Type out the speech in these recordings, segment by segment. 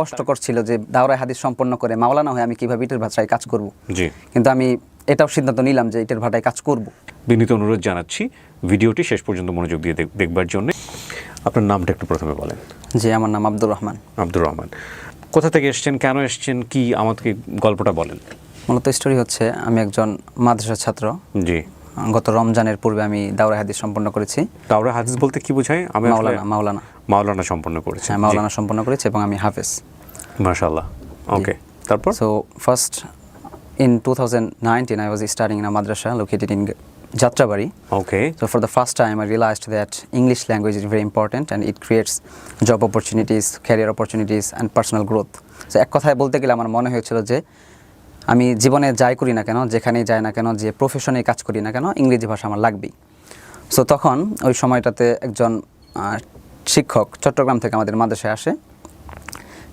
কষ্টকর ছিল যে দাওরায় হাদিস সম্পন্ন করে মাওলানা হয়ে আমি কীভাবে ইটের ভাষায় কাজ করব। জি। কিন্তু আমি এটাও সিদ্ধান্ত নিলাম যে ইটের ভাটায় কাজ করব। বিনীত অনুরোধ জানাচ্ছি ভিডিওটি শেষ পর্যন্ত মনোযোগ দিয়ে দেখবার জন্য। আপনার নামটা একটু প্রথমে বলেন। যে আমার নাম আব্দুর রহমান। আব্দুর রহমান। কোথা থেকে এসেছেন কেন এসছেন কি আমাকে গল্পটা বলেন। মূলত স্টোরি হচ্ছে আমি একজন মাদ্রাসার ছাত্র। জি। গত রমজানের পূর্বে আমি দাওরা হাদিস সম্পন্ন করেছি। দাওরা হাদিস বলতে কি বোঝায়? আমি মাওলানা মাওলানা। মাওলানা সম্পন্ন করেছি। হ্যাঁ মাওলানা সম্পন্ন করেছি এবং আমি হাফেজ। মাশাআল্লাহ। ওকে তারপর? So first in two thousand nineteen I was starting in madrasa located in Jatrabari okay so for the first time I realize that English language is very important and it creates job opportunities career opportunities and personal growth so এক কথায় বলতে গেলে আমার মনে হয়েছিল যে আমি জীবনে যাই করি না কেন, যেখানেই যাই না কেন, যে প্রফেশনে কাজ করি না কেন, ইংরেজি ভাষা আমার লাগবেই। সো তখন ওই সময়টাতে একজন শিক্ষক চট্টগ্রাম থেকে আমাদের মাদ্রাসায় আসে।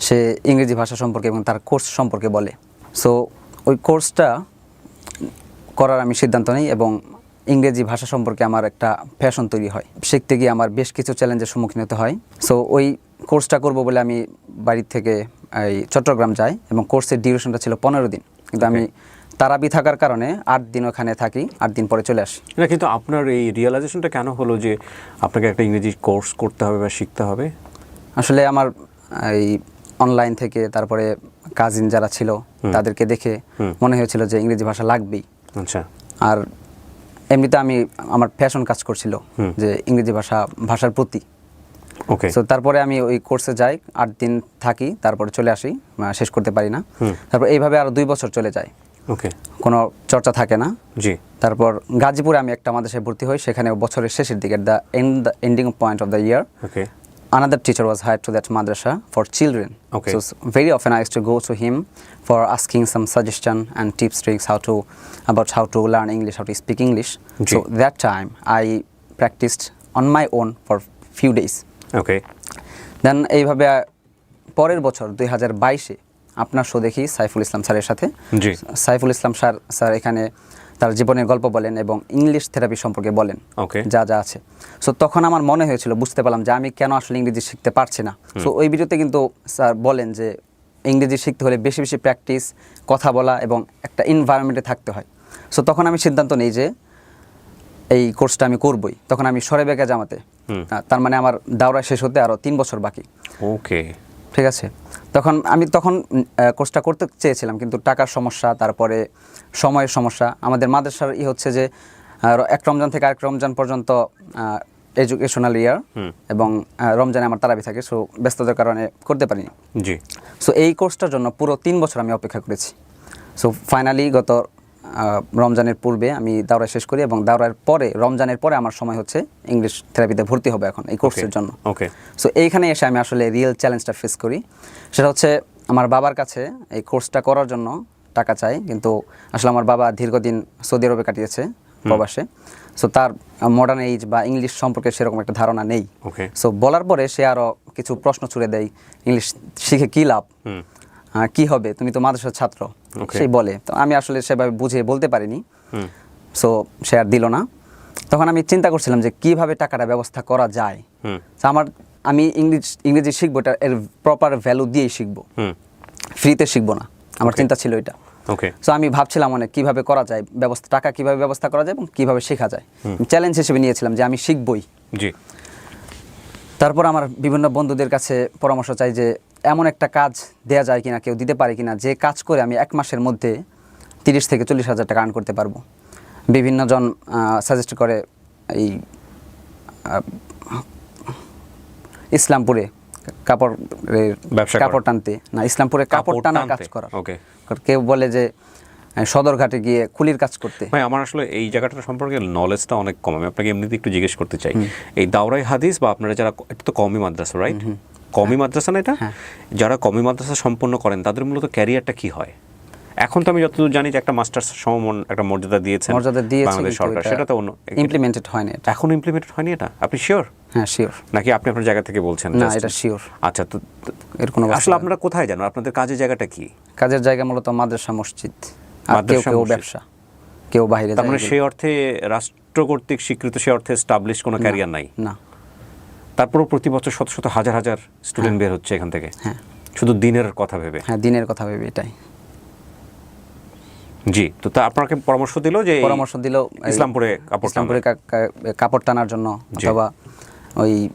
সে ইংরেজি ভাষা সম্পর্কে এবং তার কোর্স সম্পর্কে বলে। সো ওই কোর্সটা করার আমি সিদ্ধান্ত নিই এবং ইংরেজি ভাষা সম্পর্কে আমার একটা ফ্যাশন তৈরি হয়। শিখতে গিয়ে আমার বেশ কিছু চ্যালেঞ্জের সম্মুখীন হতে হয়। সো ওই কোর্সটা করব বলে আমি বাড়ি থেকে এই চট্টগ্রাম যাই এবং কোর্সের ডিউরেশনটা ছিল পনেরো দিন। কিন্তু আমি তারাবি থাকার কারণে আট দিন ওখানে থাকি আট দিন পরে চলে আসি। না কিন্তু আপনার এই রিয়েলাইজেশনটা কেন হলো যে আপনাকে একটা ইংরেজি কোর্স করতে হবে বা শিখতে হবে? আসলে আমার এই অনলাইন থেকে তারপরে কাজিন যারা ছিল তাদেরকে দেখে মনে হয়েছিল যে ইংরেজি ভাষা লাগবেই। আচ্ছা। আর এমনিতে আমি আমার ফ্যাশন কাজ করছিল যে ইংরেজি ভাষা ভাষার প্রতি। ওকে সো তারপরে আমি ওই কোর্সে যাই আট দিন থাকি তারপরে চলে আসি শেষ করতে পারি না। তারপর এইভাবে আরও দুই বছর চলে যায় ওকে কোনো চর্চা থাকে না। জি। তারপর গাজীপুরে আমি একটা আমাদের সাথে ভর্তি হই সেখানে বছরের শেষের দিকে the end the ending point of the year okay another teacher was hire to that madrasa for children okay so very often I used to go to him for asking some suggestion and tips tricks how to about how to learn English how to speak English so that time I practiced on my own for few days okay then এইভাবে পরের বছর দুই হাজার বাইশে আপনার show দেখি সাইফুল ইসলাম স্যারের সাথে। জি। সাইফুল ইসলাম স্যার স্যার এখানে তার জীবনের গল্প বলেন এবং ইংলিশ থেরাপি সম্পর্কে বলেন। Okay. যা যা আছে। সো তখন আমার মনে হয়েছিল বুঝতে পারলাম যে আমি কেন আসলে ইংরেজি শিখতে পারছি না। সো ওই ভিডিওতে কিন্তু স্যার বলেন যে ইংরেজি শিখতে হলে বেশি বেশি প্র্যাকটিস কথা বলা এবং একটা এনভায়রনমেন্টে থাকতে হয়। সো তখন আমি সিদ্ধান্ত নিই যে এই কোর্সটা আমি করবই। তখন আমি সরে বেকা জামাতে তার মানে আমার দাওরা শেষ হতে আরও তিন বছর বাকি। ওকে। ঠিক আছে? তখন আমি তখন কোর্সটা করতে চেয়েছিলাম কিন্তু টাকার সমস্যা তারপরে সময়ের সমস্যা। আমাদের মাদ্রাসার ই হচ্ছে যে এক রমজান থেকে আরেক রমজান পর্যন্ত এডুকেশনাল ইয়ার এবং রমজানে আমার তারাবি থাকে সো ব্যস্ততার কারণে করতে পারিনি। জি। সো এই কোর্সটার জন্য পুরো তিন বছর আমি অপেক্ষা করেছি। সো ফাইনালি গত রমজানের পূর্বে আমি দাওরা শেষ করি এবং দাওরার পরে রমজানের পরে আমার সময় হচ্ছে ইংলিশ থেরাপিতে ভর্তি হবে এখন এই কোর্সের জন্য। ওকে সো এইখানে এসে আমি আসলে রিয়েল চ্যালেঞ্জটা ফেস করি। সেটা হচ্ছে আমার বাবার কাছে এই কোর্সটা করার জন্য টাকা চাই কিন্তু আসলে আমার বাবা দীর্ঘদিন সৌদি আরবে কাটিয়েছে প্রবাসে। সো তার মডার্ন এইজ বা ইংলিশ সম্পর্কে সেরকম একটা ধারণা নেই। ওকে সো বলার পরে সে আরও কিছু প্রশ্ন ছুড়ে দেয় ইংলিশ শিখে কী লাভ? কি হবে? তুমি তো মাদ্রাসার ছাত্র. সেই বলে। তো আমি আসলে সেভাবে বুঝিয়ে বলতে পারিনি। সো সে আর দিল না। তখন আমি চিন্তা করছিলাম যে কীভাবে টাকাটা ব্যবস্থা করা যায়। আমার আমি ইংলিশ ইংরেজি শিখব এটা এর প্রপার ভ্যালু দিয়েই শিখব। ফ্রিতে শিখব না। আমার চিন্তা ছিল এটা। ওকে সো আমি ভাবছিলাম অনেক কীভাবে করা যায় ব্যবস্থা টাকা কীভাবে ব্যবস্থা করা যায় এবং কীভাবে শেখা যায়। চ্যালেঞ্জ হিসেবে নিয়েছিলাম যে আমি শিখবই। জি। তারপর আমার বিভিন্ন বন্ধুদের কাছে পরামর্শ চাই যে এমন একটা কাজ দেয়া যায় কিনা কেউ দিতে পারে কিনা যে কাজ করে আমি এক মাসের মধ্যে তিরিশ থেকে চল্লিশ হাজার টাকা আর্ন করতে পারব। বিভিন্নজন সাজেস্ট করে এই ইসলামপুরে কাপড়ের ব্যবসা কাপড় টানতে। না ইসলামপুরে কাপড় টানা কাজ করার। ওকে কেউ বলে যে সদরঘাটে গিয়ে কুলির কাজ করতে। ভাই আমার আসলে এই জায়গাটা সম্পর্কে নলেজটা অনেক কম। আমি আপনাকে এমনিতে একটু জিজ্ঞেস করতে চাই। এই দাওরাই হাদিস বা আপনারা যারা এটা তো কমই মাদ্রাসা রাইট কমি মাদ্রাসা না এটা? হ্যাঁ। যারা কমি মাদ্রাসা সম্পন্ন করেন তাদের মূলত ক্যারিয়ারটা কি হয়? এখন তো আমি যতদূর জানি যে একটা মাস্টার্স সমমন একটা মর্যাদা দিয়েছেন মর্যাদা দিয়েছে বাংলাদেশ সরকার। সেটা তো অন্য ইমপ্লিমেন্টেড হয়নি এটা। এখন ইমপ্লিমেন্টেড হয়নি এটা? আপনি শিওর হ্যাঁ শিওর নাকি আপনি আপনার জায়গা থেকে বলছেন না এটা শিওর আচ্ছা তো এর কোনো আসলে আপনারা কোথায় জানেন? আপনাদের কাজের জায়গাটা কি? কাজের জায়গা মূলত মাদ্রাসা মসজিদ। আর কেউ মাদ্রাসা কেউ ব্যবসা। কেউ বাইরে তার মানে সেই অর্থে রাষ্ট্র কর্তৃক স্বীকৃত সেই অর্থে স্টাবলিশ কোনো ক্যারিয়ার নাই? না। তারপরেও প্রতি বছর শত শত হাজার হাজার স্টুডেন্ট বের হচ্ছে এখান থেকে। হ্যাঁ। শুধু দিনের কথা ভেবে। হ্যাঁ দিনের কথা ভেবে এটাই। জি তো তা আপনাকে পরামর্শ দিল যে পরামর্শ দিল ইসলামপুরে কাপড় ইসলামপুরে কাপড় টানার জন্য অথবা ওই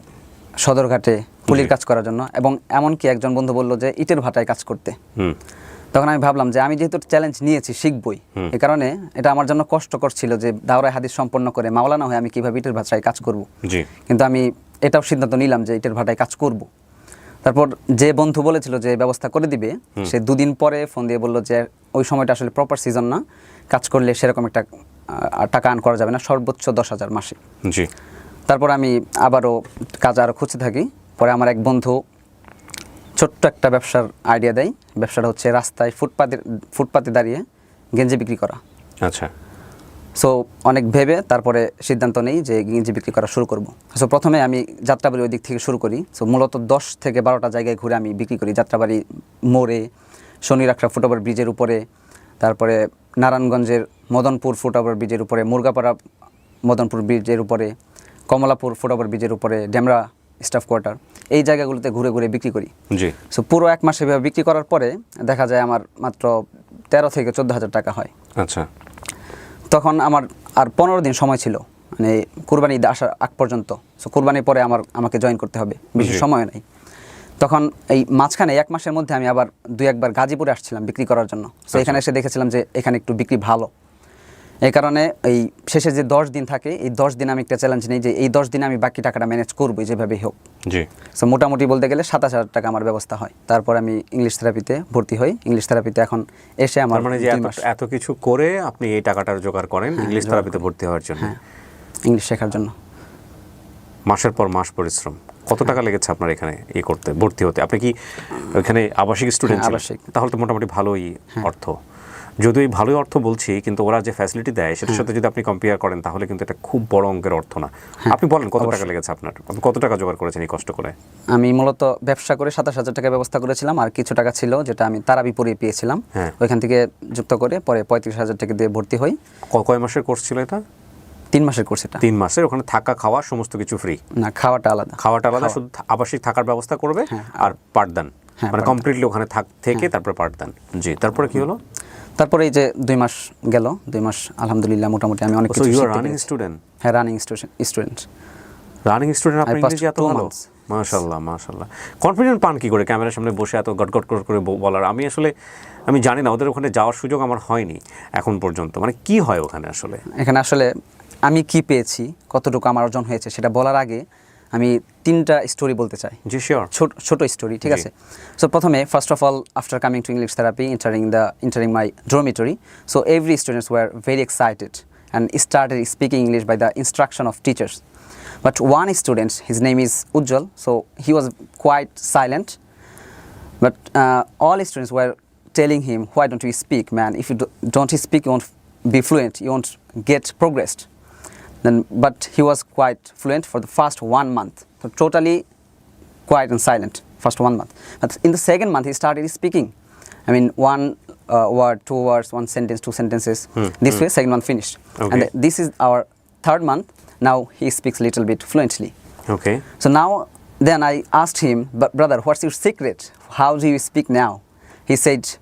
সদরঘাটে পুলির কাজ করার জন্য। এবং এমনকি একজন বন্ধু বলল যে ইটের ভাটায় কাজ করতে। হুম। তখন আমি ভাবলাম যে আমি যেহেতু চ্যালেঞ্জ নিয়েছি শিখবই। এ কারণে এটা আমার জন্য কষ্টকর ছিল যে দাওরাই হাদিস সম্পন্ন করে মাওলানা হয়ে আমি কীভাবে ইটের ভাটায় কাজ করব। জি। কিন্তু আমি এটাও সিদ্ধান্ত নিলাম যে ইটের ভাটায় কাজ করব। তারপর যে বন্ধু বলেছিল যে ব্যবস্থা করে দিবে সে দুদিন পরে ফোন দিয়ে বলল যে ওই সময়টা আসলে প্রপার সিজন না কাজ করলে সেরকম একটা টাকা আর্ন করা যাবে না সর্বোচ্চ দশ হাজার মাসে। জি। তারপর আমি আবারও কাজ আরও খুঁজতে থাকি পরে আমার এক বন্ধু ছোট্ট একটা ব্যবসার আইডিয়া দেয়। ব্যবসাটা হচ্ছে রাস্তায় ফুটপাতে ফুটপাতে দাঁড়িয়ে গেঞ্জি বিক্রি করা। আচ্ছা। সো অনেক ভেবে তারপরে সিদ্ধান্ত নেই যে গেঞ্জি বিক্রি করা শুরু করব। সো প্রথমে আমি যাত্রাবাড়ি ওই দিক থেকে শুরু করি। সো মূলত দশ থেকে বারোটা জায়গায় ঘুরে আমি বিক্রি করি। যাত্রাবাড়ি মোড়ে শনি রাখরা ফুটওভার ব্রিজের উপরে তারপরে নারায়ণগঞ্জের মদনপুর ফুটওভার ব্রিজের উপরে মুরগাপাড়া মদনপুর ব্রিজের উপরে কমলাপুর ফুটওভার ব্রিজের উপরে ডেমরা স্টাফ কোয়ার্টার এই জায়গাগুলোতে ঘুরে ঘুরে বিক্রি করি। জি। সো পুরো এক মাস এভাবে বিক্রি করার পরে দেখা যায় আমার মাত্র তেরো থেকে চোদ্দ হাজার টাকা হয়। আচ্ছা। তখন আমার আর পনেরো দিন সময় ছিল। মানে কুরবানি ঈদ আসার আগ পর্যন্ত। সো কুরবানির পরে আমার আমাকে জয়েন করতে হবে। বেশি সময় নেই। তখন এই মাঝখানে এক মাসের মধ্যে আমি আবার দুই একবার গাজীপুরে আসছিলাম বিক্রি করার জন্য। তো এখানে এসে দেখেছিলাম যে এখানে একটু বিক্রি ভালো। এই কারণে এই শেষে যে দশ দিন থাকে এই দশ দিন আমি একটা চ্যালেঞ্জ নিই যে এই দশ দিনে আমি বাকি টাকাটা ম্যানেজ করব যেভাবেই হোক। জি। সো মোটামুটি বলতে গেলে সাতাশ হাজার টাকা আমার ব্যবস্থা হয়। তারপর আমি ইংলিশ থেরাপিতে ভর্তি হই। ইংলিশ থেরাপিতে এখন এসে আমার মানে যে এত কিছু করে আপনি এই টাকাটার জোগাড় করেন ইংলিশ থেরাপিতে ভর্তি হওয়ার জন্য? হ্যাঁ ইংলিশ শেখার জন্য। মাসের পর মাস পরিশ্রম। কত টাকা লেগেছে আপনার এখানে ই করতে ভর্তি হতে? আপনি কি ওইখানে আবাসিক স্টুডেন্ট হ্যাঁ, আবাসিক। তাহলে তো মোটামুটি ভালোই অর্থ। যদিও এই ভালোই অর্থ বলছি কিন্তু ওরা যে ফ্যাসিলিটি দেয় সেটার সাথে যদি আপনি কম্পেয়ার করেন তাহলে কিন্তু এটা খুব বড় অঙ্কের অর্থ না। আপনি বলেন কত টাকা লেগেছে আপনার? আপনি কত টাকা জোগাড় করেছেন এই কষ্ট করে? আমি মূলত ব্যবসা করে সাতাশ হাজার টাকা ব্যবস্থা করেছিলাম আর কিছু টাকা ছিল যেটা আমি তারাবি পড়িয়ে পেয়েছিলাম। হ্যাঁ। ওইখান থেকে যুক্ত করে পরে পঁয়ত্রিশ হাজার টাকা দিয়ে ভর্তি হই। কয় মাসের কোর্স ছিল এটা? তিন মাসের কোর্স এটা। তিন মাসের ওখানে থাকা খাওয়া সমস্ত কিছু ফ্রি না খাওয়াটা আলাদা। খাওয়াটা আলাদা শুধু আবাসিক থাকার ব্যবস্থা করবে আর পাঠদান হ্যাঁ, মানে কমপ্লিটলি ওখানে থাক থেকে তারপরে পাঠদান জি তারপরে কি হলো? তারপরে এই যে দুই মাস গেল দুই মাস আলহামদুলিল্লাহ মোটামুটি আমি অনেক কিছু রানিং স্টুডেন্ট হ্যাঁ রানিং স্টুডেন্ট রানিং স্টুডেন্ট আপনার I ইংরেজি এত ভালো? months. মাশাল্লাহ মাশাল্লাহ কনফিডেন্ট পান কি করে ক্যামেরার সামনে বসে এত গট গট গট করে ব- বলার? আমি আসলে আমি জানি না ওদের ওখানে যাওয়ার সুযোগ আমার হয়নি এখন পর্যন্ত। মানে কি হয় ওখানে আসলে? এখানে আসলে আমি কি পেয়েছি কতটুকু আমার অর্জন হয়েছে সেটা বলার আগে আমি তিনটা স্টোরি বলতে চাই। জি শিওর ছোট ছোট স্টোরি ঠিক আছে? সো প্রথমে first of all after coming to English therapy entering the entering my dormitory so every students were very excited and started speaking English by the instruction of teachers but one student his name is Ujjwal so he was quite silent But all students were telling him, why don't you speak, man? If you do, don't speak, you won't be fluent, you won't get progressed. Then, but he was quite fluent for the first one month, so totally quiet and silent, first one month. But in the second month, he started speaking. I mean, one uh, word, two words, one sentence, two sentences. This way, second month finished. Okay. And th- this is our third month. Now he speaks a little bit fluently. Okay. So now, then I asked him, but brother, what's your secret? How do you speak now? He said,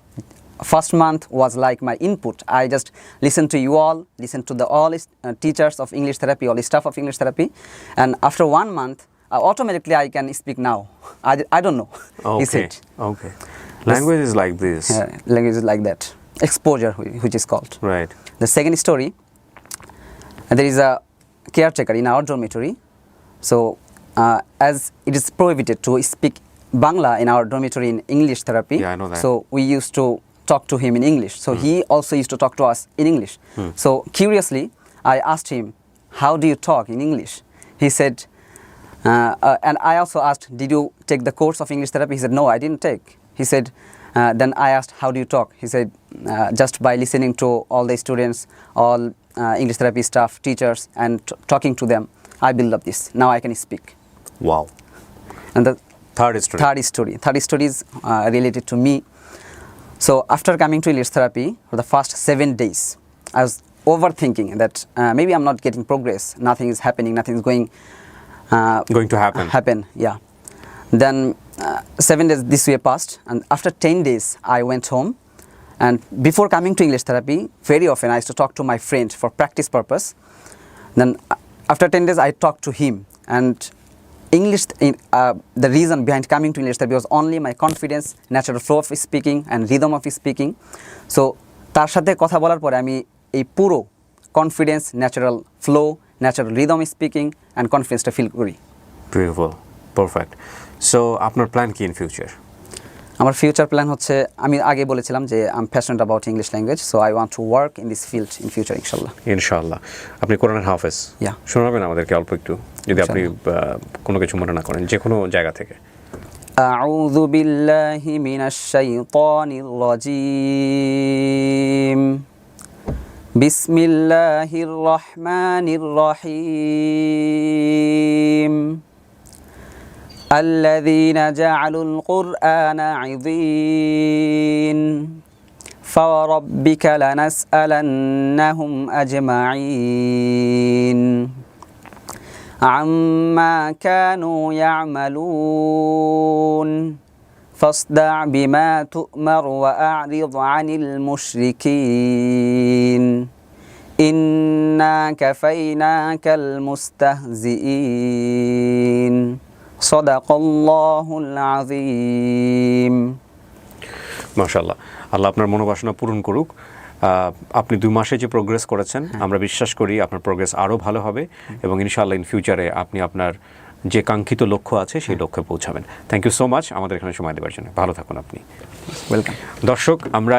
first month was like my input. I just listened to you all, listened to the all uh, teachers of English therapy, all the staff of English therapy, and after one month, uh, automatically I can speak now. I, I don't know. Okay. Is it? Okay. Language this, is like this. Yeah, language is like that. Exposure, which is called. Right. The second story. There is a caretaker in our dormitory. So, uh, as it is prohibited to speak Bangla in our dormitory in English therapy. Yeah, I know that. So we used to talk to him in English. So he also used to talk to us in English. So curiously, I asked him, How do you talk in English? He said, uh, uh, and I also asked, Did you take the course of English therapy? He said, No, I didn't take. He said, uh, Then I asked, How do you talk? He said, uh, Just by listening to all the students, all uh, English therapy staff, teachers, and t- talking to them, I build up this. Now I can speak. Wow. And the Third story. third story, third story is uh, related to me so after coming to English therapy for the first seven days, I was overthinking that uh, maybe I'm not getting progress. Nothing is happening. Nothing is going. Uh, Going to happen. Happen. Yeah. Then uh, seven days this way passed, and after 10 days, I went home. And before coming to English therapy, very often I used to talk to my friend for practice purpose. Then uh, after 10 days, I talked to him. And English, in, uh, the reason behind coming to English therapy was only my confidence, natural flow of speaking, and rhythm of speaking. So তার সাথে কথা বলার পরে আমি এই পুরো confidence natural flow natural rhythm speaking and কনফিডেন্সটা feel করি বিউটিফুল পারফেক্ট সো আপনার প্ল্যান কি ইন ফিউচার আমার ফিউচার প্ল্যান হচ্ছে আমি আগে বলেছিলাম যে I am passionate about English language so I want to work in this field in future ইনশাল্লাহ ইনশাআল্লাহ আপনি কোরআনের হাফেজ Yeah. শোনাবেন আমাদেরকে অল্প একটু যদি আপনি আহ, কোনো কিছু মনে না করেন যে কোনো জায়গা থেকে أعوذ بالله من الشيطان الرجيم بسم الله الرحمن الرحيم الذين جعلوا القرآن عظيم. فوربك لنسألنهم أجمعين. عما كانوا يعملون. فاصدع بما تؤمر وأعرض عن المشركين. إنا كفيناك المستهزئين. মাশাল্লাহ আল্লাহ আপনার মনোবাসনা পূরণ করুক। আপনি দুই মাসে যে প্রোগ্রেস করেছেন আমরা বিশ্বাস করি আপনার প্রোগ্রেস আরও ভালো হবে এবং ইনশাআল্লাহ ইন ফিউচারে আপনি আপনার যে কাঙ্ক্ষিত লক্ষ্য আছে সেই লক্ষ্যে পৌঁছাবেন। থ্যাংক ইউ সো মাচ আমাদের এখানে সময় দেওয়ার জন্য। ভালো থাকুন আপনি। ওয়েলকাম দর্শক আমরা